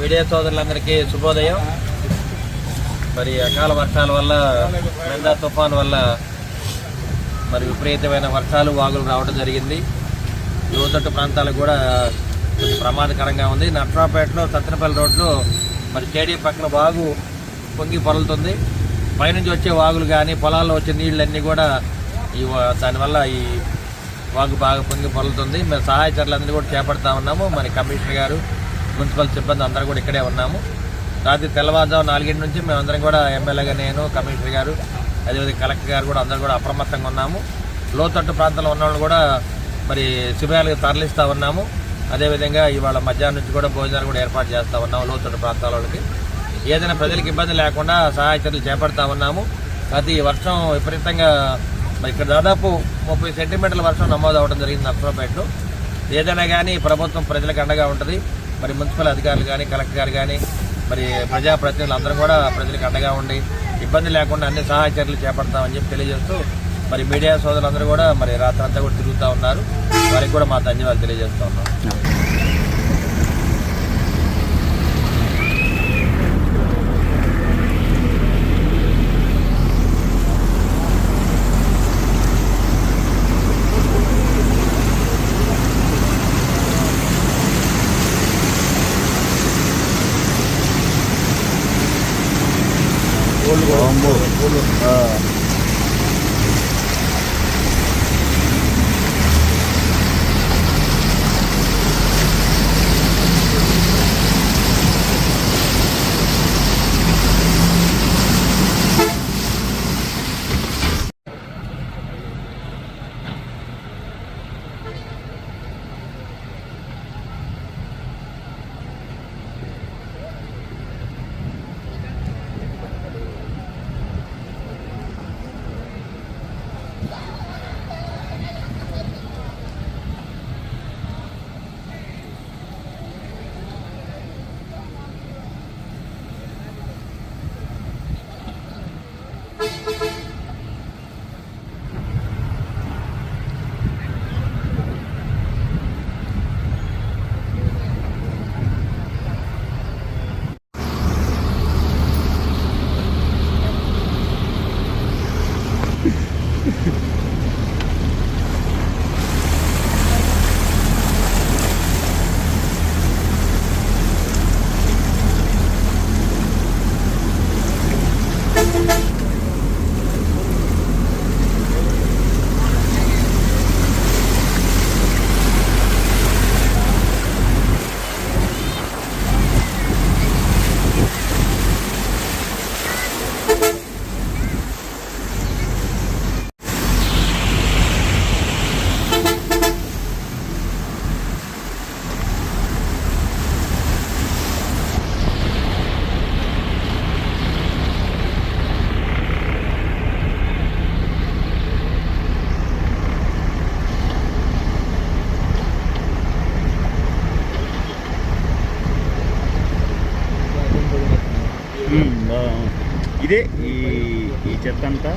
Media సోదరులందరికీ శుభోదయం. మరి అకాల వర్షాల వల్ల నిండా తుఫాన్ వల్ల మరి విపరీతమైన వర్షాలు వాగులు రావడం జరిగింది. లోతట్టు ప్రాంతాలకు కూడా కొంచెం ప్రమాదకరంగా ఉంది. నట్రాపేటలో సత్తెనపల్లి రోడ్లో మరి స్టేడియం పక్కన వాగు పొంగి పొరలుతుంది. పైనుంచి వచ్చే వాగులు కానీ పొలాల్లో వచ్చే నీళ్ళన్నీ కూడా ఈ దానివల్ల ఈ వాగు బాగా పొంగి పొరలుతుంది. మేము సహాయ చర్యలందరూ కూడా చేపడతా ఉన్నాము. మరి కమిషనర్ గారు మున్సిపల్ సిబ్బంది అందరూ కూడా ఇక్కడే ఉన్నాము. రాత్రి తెల్లవారుజాము నాలుగింటి నుంచి మేమందరం కూడా ఎమ్మెల్యేగా నేను కమిషనర్ గారు అదేవిధంగా కలెక్టర్ గారు కూడా అందరూ కూడా అప్రమత్తంగా ఉన్నాము. లోతట్టు ప్రాంతంలో ఉన్న వాళ్ళు కూడా మరి శిబిరాలకు తరలిస్తూ ఉన్నాము. అదేవిధంగా ఇవాళ మధ్యాహ్నం నుంచి కూడా భోజనాలు కూడా ఏర్పాటు చేస్తూ ఉన్నాము లోతట్టు ప్రాంతాల వాళ్ళకి. ఏదైనా ప్రజలకు ఇబ్బంది లేకుండా సహాయ చర్యలు చేపడతా ఉన్నాము. అది వర్షం విపరీతంగా మరి ఇక్కడ దాదాపు ముప్పై సెంటీమీటర్ల వర్షం నమోదు అవ్వడం జరిగింది నర్సరావుపేటలో. ఏదైనా కానీ ప్రభుత్వం ప్రజలకు అండగా ఉంటుంది. మరి మున్సిపల్ అధికారులు కానీ కలెక్టర్ గారు కానీ మరి ప్రజాప్రతినిధులు అందరూ కూడా ప్రజలకు అండగా ఉండి ఇబ్బంది లేకుండా అన్ని సహాయ చర్యలు చేపడతామని చెప్పి తెలియజేస్తూ మరి మీడియా సోదరులందరూ కూడా మరి రాత్రంతా కూడా తిరుగుతూ ఉన్నారు. వారికి కూడా మా ధన్యవాదాలు తెలియజేస్తూ ఉన్నాం. 哦，不，啊。ఇదే ఈ ఈ చెత్త అంతా.